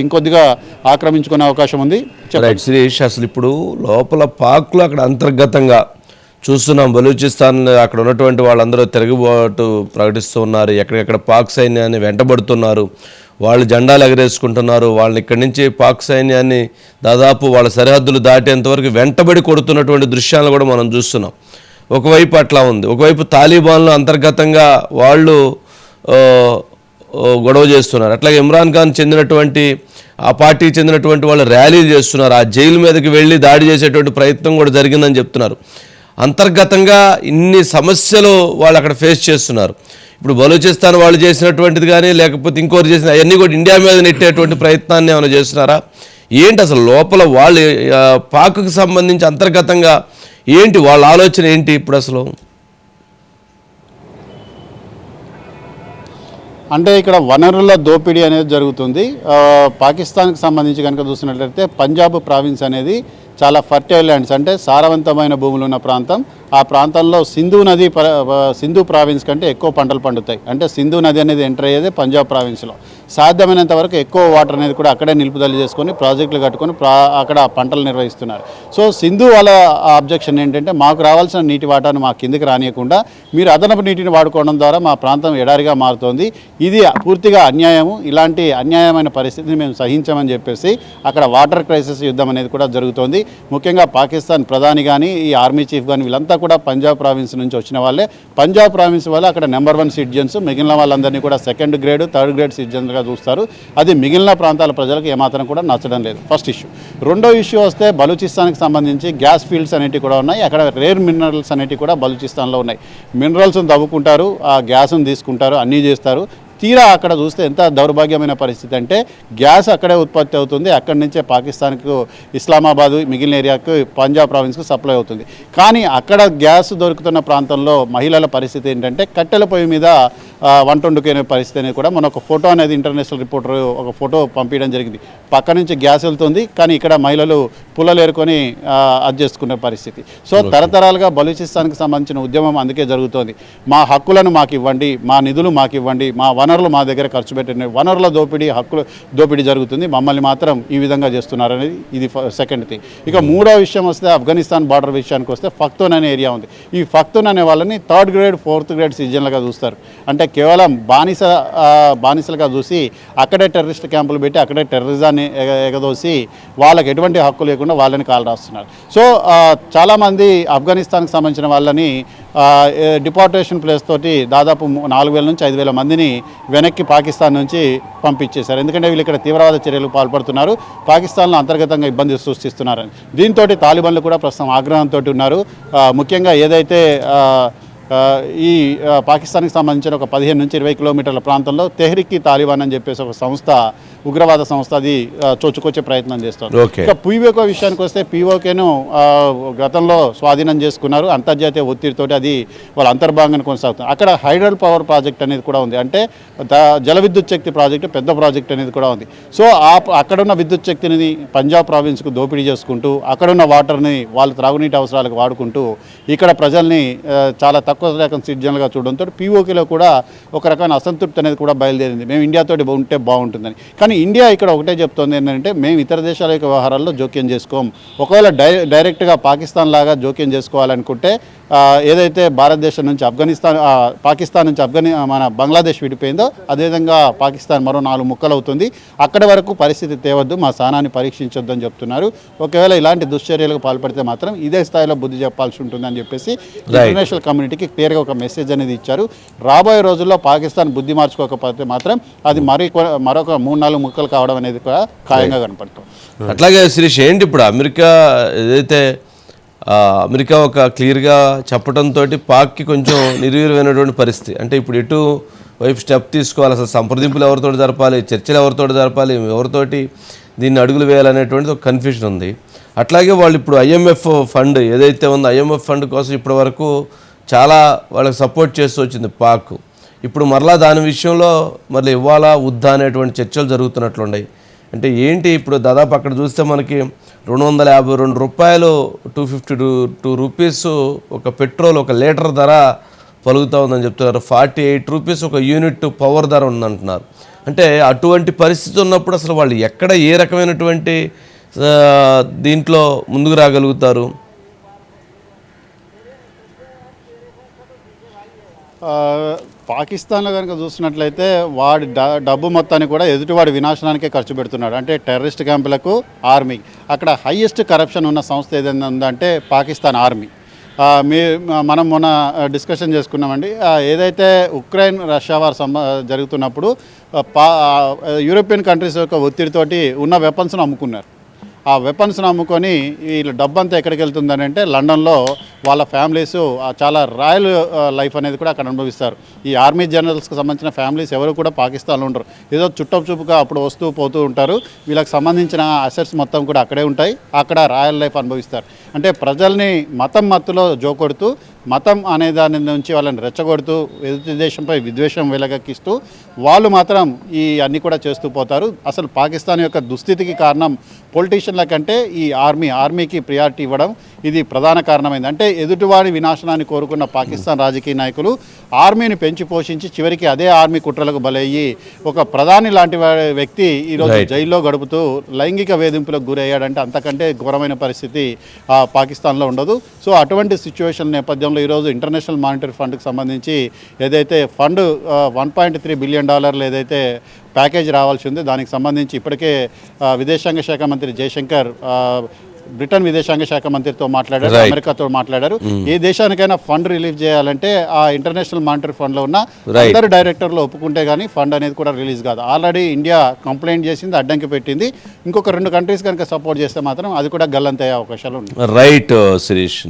ఇంకొద్దిగా ఆక్రమించుకునే అవకాశం ఉంది. శిరీష్ అసలు ఇప్పుడు లోపల పాక్లో అక్కడ అంతర్గతంగా చూస్తున్నాం. బలూచిస్తాన్ అక్కడ ఉన్నటువంటి వాళ్ళందరూ తిరుగుబాటు ప్రకటిస్తూ ఉన్నారు. ఎక్కడెక్కడ పాక్ సైన్యాన్ని వెంటబడుతున్నారు. వాళ్ళు జెండాలు ఎగరేసుకుంటున్నారు. వాళ్ళని ఇక్కడి నుంచి పాక్ సైన్యాన్ని దాదాపు వాళ్ళ సరిహద్దులు దాటేంత వరకు వెంటబడి కొడుతున్నటువంటి దృశ్యాలను కూడా మనం చూస్తున్నాం. ఒకవైపు అట్లా ఉంది. ఒకవైపు తాలిబాన్లు అంతర్గతంగా వాళ్ళు గొడవ చేస్తున్నారు. అట్లాగే ఇమ్రాన్ ఖాన్ చెందినటువంటి ఆ పార్టీకి చెందినటువంటి వాళ్ళు ర్యాలీలు చేస్తున్నారు. ఆ జైలు మీదకి వెళ్ళి దాడి చేసేటువంటి ప్రయత్నం కూడా జరిగిందని చెప్తున్నారు. అంతర్గతంగా ఇన్ని సమస్యలు వాళ్ళు అక్కడ ఫేస్ చేస్తున్నారు. ఇప్పుడు బలూచిస్తాన్ వాళ్ళు చేసినటువంటిది కానీ లేకపోతే ఇంకోటి చేసిన అవన్నీ కూడా ఇండియా మీద నెట్టేటువంటి ప్రయత్నాన్ని ఏమైనా చేస్తున్నారా? ఏంటి అసలు లోపల వాళ్ళు పాకుకు పాక్కు సంబంధించి అంతర్గతంగా ఏంటి వాళ్ళ ఆలోచన ఏంటి ఇప్పుడు అసలు? అంటే ఇక్కడ వనరుల దోపిడీ అనేది జరుగుతుంది. పాకిస్తాన్కి సంబంధించి కనుక చూసినట్లయితే పంజాబ్ ప్రావిన్స్ అనేది చాలా ఫర్టైల్ ల్యాండ్స్ అంటే సారవంతమైన భూములు ఉన్న ప్రాంతం. ఆ ప్రాంతంలో సింధు నది ప- సింధు ప్రావిన్స్ కంటే ఎక్కువ పంటలు పండుతాయి. అంటే సింధు నది అనేది ఎంటర్ అయ్యేది పంజాబ్ ప్రావిన్స్లో. సాధ్యమైనంత వరకు ఎక్కువ వాటర్ అనేది కూడా అక్కడే నిలుపుదల చేసుకొని ప్రాజెక్టులు కట్టుకొని ప్రా అక్కడ పంటలు నిర్వహిస్తున్నారు. సో సింధు వాళ్ళ అబ్జెక్షన్ ఏంటంటే మాకు రావాల్సిన నీటి వాటాను మా కిందికి రానియకుండా మీరు అదనపు నీటిని వాడుకోవడం ద్వారా మా ప్రాంతం ఎడారిగా మారుతోంది. ఇది పూర్తిగా అన్యాయము. ఇలాంటి అన్యాయమైన పరిస్థితిని మేము సహించమని చెప్పేసి అక్కడ వాటర్ క్రైసిస్ యుద్ధం అనేది కూడా జరుగుతోంది. ముఖ్యంగా పాకిస్తాన్ ప్రధాని కానీ ఈ ఆర్మీ చీఫ్ కానీ వీళ్ళంతా కూడా పంజాబ్ ప్రావిన్స్ నుంచి వచ్చిన వాళ్ళే. పంజాబ్ ప్రావిన్స్ వల్ల అక్కడ నెంబర్ వన్ సిటిజన్స్ మిగిలిన వాళ్ళందరినీ కూడా సెకండ్ గ్రేడ్ థర్డ్ గ్రేడ్ సిటిజన్స్గా చూస్తారు. అది మిగిలిన ప్రాంతాల ప్రజలకు ఏమాత్రం కూడా నచ్చడం లేదు. First issue. రెండో ఇష్యూ వస్తే బలూచిస్తాన్కి సంబంధించి గ్యాస్ ఫీల్డ్స్ అనేటివి కూడా ఉన్నాయి. అక్కడ రేర్ మినరల్స్ అనేటివి కూడా బలూచిస్తాన్లో ఉన్నాయి. మినరల్స్ని తవ్వుకుంటారు ఆ గ్యాస్ను తీసుకుంటారు అన్నీ చేస్తారు. తీరా అక్కడ చూస్తే ఎంత దౌర్భాగ్యమైన పరిస్థితి అంటే గ్యాస్ అక్కడే ఉత్పత్తి అవుతుంది అక్కడి నుంచే పాకిస్తాన్కు ఇస్లామాబాద్ మిగిలిన ఏరియాకు పంజాబ్ ప్రావిన్స్కు సప్లై అవుతుంది. కానీ అక్కడ గ్యాస్ దొరుకుతున్న ప్రాంతంలో మహిళల పరిస్థితి ఏంటంటే కట్టెల పొయ్యి మీద వంట వండుకునే పరిస్థితి అనేది కూడా మన ఒక ఫోటో అనేది ఇంటర్నేషనల్ రిపోర్టర్ ఒక ఫోటో పంపించడం జరిగింది. పక్క నుంచి గ్యాస్ వెళ్తుంది కానీ ఇక్కడ మహిళలు పుల్లలు ఏరుకొని అది చేసుకునే పరిస్థితి. సో తరతరాలుగా బలూచిస్తాన్కి సంబంధించిన ఉద్యమం అందుకే జరుగుతోంది. మా హక్కులను మాకు ఇవ్వండి మా నిధులు మాకు ఇవ్వండి మా వనరులు మా దగ్గర ఖర్చు పెట్టండి. వనరుల దోపిడీ హక్కులు దోపిడీ జరుగుతుంది. మమ్మల్ని మాత్రం ఈ విధంగా చేస్తున్నారు అనేది ఇది సెకండ్ థింగ్. ఇక మూడో విషయం వస్తే ఆఫ్ఘనిస్తాన్ బార్డర్ విషయానికి వస్తే ఫక్తోన్ అనే ఏరియా ఉంది. ఈ ఫక్తోన్ అనే వాళ్ళని థర్డ్ గ్రేడ్ ఫోర్త్ గ్రేడ్ సిటిజన్లుగా చూస్తారు. అంటే కేవలం బానిస బానిసలుగా చూసి అక్కడే టెర్రరిస్ట్ క్యాంపులు పెట్టి అక్కడే టెర్రరిజాన్ని ఎగ- ఎగదోసి వాళ్ళకి ఎటువంటి హక్కు లేకుండా వాళ్ళని కాలు రాస్తున్నారు. సో చాలామంది ఆఫ్ఘనిస్తాన్కి సంబంధించిన వాళ్ళని డిపార్టేషన్ ప్లేస్ తోటి దాదాపు నాలుగు వేల నుంచి ఐదు వేల మందిని వెనక్కి పాకిస్తాన్ నుంచి పంపించేశారు. ఎందుకంటే వీళ్ళు ఇక్కడ తీవ్రవాద చర్యలకు పాల్పడుతున్నారు. పాకిస్తాన్లో అంతర్గతంగా ఇబ్బంది సృష్టిస్తున్నారని. దీంతో తాలిబాన్లు కూడా ప్రస్తుతం ఆగ్రహంతో ఉన్నారు. ముఖ్యంగా ఏదైతే ఈ పాకిస్తాన్కి సంబంధించిన ఒక పదిహేను నుంచి ఇరవై కిలోమీటర్ల ప్రాంతంలో తెహ్రిక్ తాలిబాన్ అని చెప్పేసి ఒక సంస్థ ఉగ్రవాద సంస్థ అది చొచ్చుకొచ్చే ప్రయత్నం చేస్తుంది. ఓకే. ఇక పీఓకే విషయానికి వస్తే పీఓకేను గతంలో స్వాధీనం చేసుకున్నారు. అంతర్జాతీయ ఒత్తిడితోటి అది వాళ్ళ అంతర్భాగంగా కొనసాగుతుంది. అక్కడ హైడ్రల్ పవర్ ప్రాజెక్ట్ అనేది కూడా ఉంది. అంటే జల విద్యుత్ శక్తి ప్రాజెక్టు పెద్ద ప్రాజెక్ట్ అనేది కూడా ఉంది. సో ఆ అక్కడున్న విద్యుత్ శక్తిని పంజాబ్ ప్రావిన్స్కు దోపిడీ చేసుకుంటూ అక్కడున్న వాటర్ని వాళ్ళ త్రాగునీటి అవసరాలకు వాడుకుంటూ ఇక్కడ ప్రజల్ని చాలా తక్కువ రకం సిటిజన్లుగా చూడడంతో పీఓకేలో కూడా ఒక రకమైన అసంతృప్తి అనేది కూడా బయలుదేరింది. మేము ఇండియాతోటి ఉంటే బాగుంటుందని. కానీ ఇండియా ఇక్కడ ఒకటే చెప్తోంది ఏంటంటే మేము ఇతర దేశాల యొక్క వ్యవహారాల్లో జోక్యం చేసుకోం. ఒకవేళ డై డైరెక్ట్గా పాకిస్తాన్ లాగా జోక్యం చేసుకోవాలనుకుంటే ఏదైతే భారతదేశం నుంచి ఆఫ్ఘనిస్తాన్ పాకిస్తాన్ నుంచి ఆఫ్ఘని మన బంగ్లాదేశ్ విడిపోయిందో అదేవిధంగా పాకిస్తాన్ మరో నాలుగు ముక్కలు అవుతుంది అక్కడి వరకు పరిస్థితి తేవద్దు మా స్థానాన్ని పరీక్షించొద్దు అని చెప్తున్నారు. ఒకవేళ ఇలాంటి దుశ్చర్యలకు పాల్పడితే మాత్రం ఇదే స్థాయిలో బుద్ధి చెప్పాల్సి ఉంటుందని చెప్పేసి ఇంటర్నేషనల్ కమ్యూనిటీకి క్లియర్గా ఒక మెసేజ్ అనేది ఇచ్చారు. రాబోయే రోజుల్లో పాకిస్తాన్ బుద్ధి మార్చుకోకపోతే మాత్రం అది మరి మరొక మూడు నాలుగు ముక్కలు కావడం అనేది కూడా ఖాయంగా కనపడుతుంది. అట్లాగే శిరీష్ ఏంటి ఇప్పుడు అమెరికా ఏదైతే అమెరికా ఒక క్లియర్గా చెప్పడంతో పాక్కి కొంచెం నిర్వీర్యమైనటువంటి పరిస్థితి. అంటే ఇప్పుడు ఎటు వైపు స్టెప్ తీసుకోవాలి అసలు సంప్రదింపులు ఎవరితో జరపాలి చర్చలు ఎవరితో జరపాలి ఎవరితోటి దీన్ని అడుగులు వేయాలనేటువంటిది ఒక కన్ఫ్యూజన్ ఉంది. అట్లాగే వాళ్ళు ఇప్పుడు ఐఎంఎఫ్ ఫండ్ ఏదైతే ఉందో ఐఎంఎఫ్ ఫండ్ కోసం ఇప్పటి వరకు చాలా వాళ్ళకి సపోర్ట్ చేస్తూ వచ్చింది పాక్. ఇప్పుడు మరలా దాని విషయంలో మళ్ళీ ఇవ్వాలా వద్దా అనేటువంటి చర్చలు జరుగుతున్నట్లున్నాయి. అంటే ఏంటి ఇప్పుడు దాదాపు అక్కడ చూస్తే మనకి రెండు వందల యాభై రెండు రూపాయలు two fifty two two rupees ఒక పెట్రోల్ ఒక లీటర్ ధర పలుకుతా ఉందని చెప్తున్నారు. ఫార్టీ ఎయిట్ రూపీస్ ఒక యూనిట్ పవర్ ధర ఉందంటున్నారు. అంటే అటువంటి పరిస్థితి ఉన్నప్పుడు అసలు వాళ్ళు ఎక్కడ ఏ రకమైనటువంటి దీంట్లో ముందుకు రాగలుగుతారు? పాకిస్తాన్లో కనుక చూసినట్లయితే వాడి డబ్బు మొత్తాన్ని కూడా ఎదుటివాడి వినాశనానికే ఖర్చు పెడుతున్నాడు. అంటే టెర్రరిస్ట్ క్యాంపులకు ఆర్మీ. అక్కడ హయ్యెస్ట్ కరప్షన్ ఉన్న సంస్థ ఏదైనా ఉందంటే పాకిస్తాన్ ఆర్మీ. మీ మనం మొన్న డిస్కషన్ చేసుకున్నామండి. ఏదైతే ఉక్రెయిన్ రష్యా వార్ సంబ జరుగుతున్నప్పుడు పా యూరోపియన్ కంట్రీస్ యొక్క ఒత్తిడితోటి ఉన్న వెపన్స్ను అమ్ముకున్నారు. ఆ వెపన్స్ను అమ్ముకొని వీళ్ళ డబ్బంతా ఎక్కడికి వెళ్తుందని అంటే లండన్లో వాళ్ళ ఫ్యామిలీస్ చాలా రాయల్ లైఫ్ అనేది కూడా అక్కడ అనుభవిస్తారు. ఈ ఆర్మీ జనరల్స్కి సంబంధించిన ఫ్యామిలీస్ ఎవరు కూడా పాకిస్తాన్లో ఉండరు. ఏదో చుట్టపు చూపుగా అప్పుడు వస్తూ పోతూ ఉంటారు. వీళ్ళకి సంబంధించిన అసెట్స్ మొత్తం కూడా అక్కడే ఉంటాయి. అక్కడ రాయల్ లైఫ్ అనుభవిస్తారు. అంటే ప్రజల్ని మతం మత్తులో జోకొడుతూ మతం అనే దాని నుంచి వాళ్ళని రెచ్చగొడుతూ ఎదుటి దేశంపై విద్వేషం వెలగక్కిస్తూ వాళ్ళు మాత్రం ఈ అన్ని కూడా చేస్తూ పోతారు. అసలు పాకిస్తాన్ యొక్క దుస్థితికి కారణం పొలిటీషియన్ల కంటే ఈ ఆర్మీ ఆర్మీకి ప్రియారిటీ ఇవ్వడం. ఇది ప్రధాన కారణమైంది అంటే ఎదుటివాడి వినాశనాన్ని కోరుకున్న పాకిస్తాన్ రాజకీయ నాయకులు ఆర్మీని పెంచి పోషించి చివరికి అదే ఆర్మీ కుట్రలకు బలయ్యి ఒక ప్రధాని లాంటి వ్యక్తి ఈరోజు. జైల్లో గడుపుతూ లైంగిక వేధింపులకు గురయ్యాడంటే అంతకంటే ఘోరమైన పరిస్థితి పాకిస్తాన్లో ఉండదు సో అటువంటి సిచ్యువేషన్ నేపథ్యంలో ఈరోజు ఇంటర్నేషనల్ మానిటరీ ఫండ్కి సంబంధించి ఏదైతే fund one point three billion డాలర్లు ఏదైతే ప్యాకేజ్ రావాల్సి ఉంది దానికి సంబంధించి ఇప్పటికే విదేశాంగ శాఖ మంత్రి జయశంకర్ బ్రిటన్ విదేశాంగ శాఖ మంత్రితో మాట్లాడారు. అమెరికాతో మాట్లాడారు. ఏ దేశానికైనా ఫండ్ రిలీజ్ చేయాలంటే ఆ ఇంటర్నేషనల్ మానిటరీ ఫండ్లో ఉన్న. అందరు డైరెక్టర్లు ఒప్పుకుంటే కానీ ఫండ్ అనేది కూడా రిలీజ్ కాదు. ఆల్రెడీ ఇండియా కంప్లైంట్ చేసింది అడ్డంకి పెట్టింది. ఇంకొక రెండు కంట్రీస్ కనుక సపోర్ట్ చేస్తే మాత్రం అది కూడా గల్లంతయ్యే అవకాశాలు ఉన్నాయి. రైట్ శిరీష్.